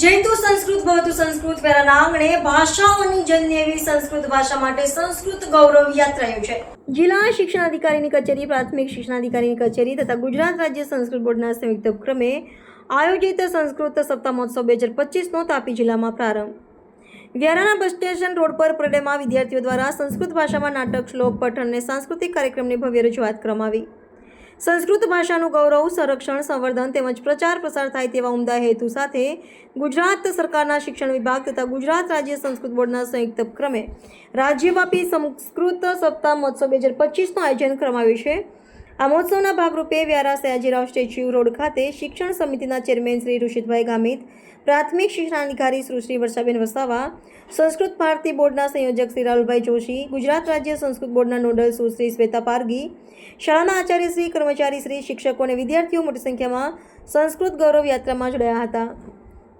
હતું સંસ્કૃત વેરાના આંગણે ભાષાઓની જન્ય એવી સંસ્કૃત ભાષા માટે સંસ્કૃત ગૌરવ યાત્રા છે. જિલ્લા શિક્ષણ અધિકારીની કચેરી, પ્રાથમિક શિક્ષણ અધિકારીની કચેરી તથા ગુજરાત રાજ્ય સંસ્કૃત બોર્ડના સંયુક્ત ઉપક્રમે આયોજિત સંસ્કૃત સપ્તાહ મહોત્સવ બે હજાર પચીસનો તાપી જિલ્લામાં પ્રારંભ. વ્યારાના બસ સ્ટેશન રોડ પર પરેડમાં વિદ્યાર્થીઓ દ્વારા સંસ્કૃત ભાષામાં નાટક, શ્લોક, પઠન અને સાંસ્કૃતિક કાર્યક્રમની ભવ્ય રજૂઆત કરવામાં આવી. સંસ્કૃત ભાષાનું ગૌરવ, સંરક્ષણ, સંવર્ધન તેમજ પ્રચાર પ્રસાર થાય તેવા ઉમદા હેતુ સાથે ગુજરાત સરકારના શિક્ષણ વિભાગ તથા ગુજરાત રાજ્ય સંસ્કૃત બોર્ડના સંયુક્ત ઉપક્રમે રાજ્યવ્યાપી સંસ્કૃત સપ્તાહ મહોત્સવ બે હજાર પચીસનું આયોજન કરવામાં આવ્યું છે. આ મહોત્સવના ભાગરૂપે વ્યારા સયાજીરાવ સ્ટેચ્યુ રોડ ખાતે શિક્ષણ સમિતિના ચેરમેન શ્રી ઋષિતભાઈ ગામિત, પ્રાથમિક શિક્ષણાધિકારી સુશ્રી વર્ષાબેન વસાવા, સંસ્કૃત ભારતી બોર્ડના સંયોજક શ્રી રાહુલભાઈ જોશી, ગુજરાત રાજ્ય સંસ્કૃત બોર્ડના નોડલ સુશ્રી શ્વેતા પારગી, શાળાના આચાર્ય શ્રી કર્મચારી શ્રી શિક્ષકો અને વિદ્યાર્થીઓ મોટી સંખ્યામાં સંસ્કૃત ગૌરવ યાત્રામાં જોડાયા હતા.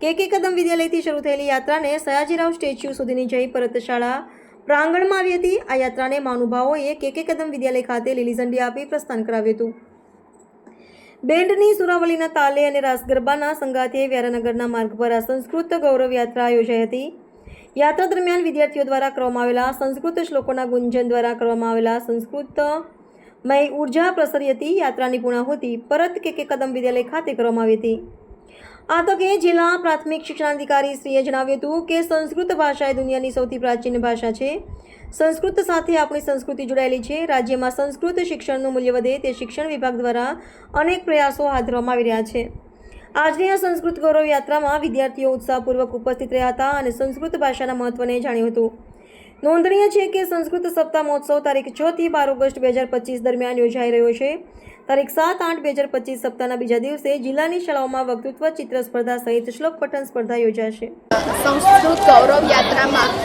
કે કે કદમ વિદ્યાલયથી શરૂ થયેલી યાત્રાને સયાજીરાવ સ્ટેચ્યુ સુધીની જય પરત શાળા પ્રાંગણમાં આવી હતી. આ યાત્રાને મહાનુભાવોએ કે કે કદમ વિદ્યાલય ખાતે લીલી ઝંડી આપી પ્રસ્થાન કરાવ્યું હતું. બેન્ડની સુરાવલીના તાલે અને રાસ ગરબાના સંગાથે વ્યારાનગરના માર્ગ પર આ સંસ્કૃત ગૌરવ યાત્રા યોજાઈ હતી. યાત્રા દરમિયાન વિદ્યાર્થીઓ દ્વારા કરવામાં આવેલા સંસ્કૃત શ્લોકોના ગુંજન દ્વારા કરવામાં આવેલા સંસ્કૃત મય ઊર્જા પ્રસરી હતી. યાત્રાની પૂર્ણાહુતિ પરત કે કે કદમ વિદ્યાલય ખાતે કરવામાં આવી હતી. આ તકે જિલ્લા પ્રાથમિક શિક્ષણાધિકારી શ્રીએ જણાવ્યું હતું કે સંસ્કૃત ભાષા એ દુનિયાની સૌથી પ્રાચીન ભાષા છે. સંસ્કૃત સાથે આપણી સંસ્કૃતિ જોડાયેલી છે. રાજ્યમાં સંસ્કૃત શિક્ષણનું મૂલ્ય વધે તે શિક્ષણ વિભાગ દ્વારા અનેક પ્રયાસો હાથ ધરવામાં આવી રહ્યા છે. આજની આ સંસ્કૃત ગૌરવ યાત્રામાં વિદ્યાર્થીઓ ઉત્સાહપૂર્વક ઉપસ્થિત રહ્યા હતા અને સંસ્કૃત ભાષાના મહત્વને જાણ્યું હતું. નોંધનીય છે કે સંસ્કૃત સપ્તાહ મહોત્સવ તારીખ છ થી બાર ઓગસ્ટ બે હજાર પચીસ દરમિયાન યોજાઈ રહ્યો છે. તારીખ સાત આઠ બે હજાર પચીસ સપ્તાહના બીજા દિવસે જિલ્લાની શાળાઓમાં વક્તૃત્વ ચિત્ર સ્પર્ધા સહિત શ્લોક પઠન સ્પર્ધા યોજાશે. સંસ્કૃત ગૌરવ યાત્રામાં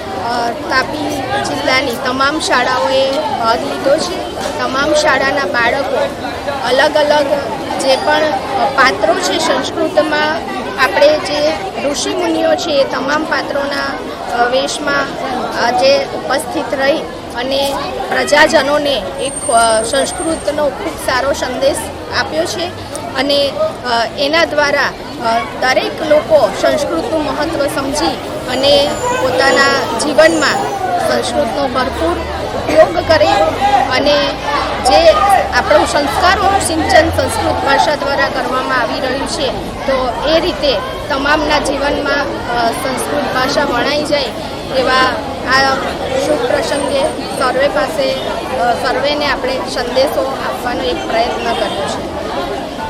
તાપી જિલ્લાની તમામ શાળાઓએ ભાગ લીધો છે. તમામ શાળાના બાળકો અલગ અલગ જે પણ પાત્રો છે સંસ્કૃતમાં આપણે જે ઋષિમુનિઓ છે એ તમામ પાત્રોના વેશમાં આજે ઉપસ્થિત રહી અને પ્રજાજનોને એક સંસ્કૃતનો ખૂબ સારો સંદેશ આપ્યો છે અને એના દ્વારા દરેક લોકો સંસ્કૃતનું મહત્ત્વ સમજી અને પોતાના જીવનમાં સંસ્કૃતનો ભરપૂર ઉપયોગ કરે અને જે આપણું સંસ્કારોનું સિંચન સંસ્કૃત ભાષા દ્વારા કરવામાં આવી રહ્યું છે, તો એ રીતે તમામના જીવનમાં સંસ્કૃત ભાષા વણાઈ જાય એવા આ શુભ પ્રસંગે સર્વે પાસે સર્વેને આપણે સંદેશો આપવાનો એક પ્રયત્ન કર્યો છે.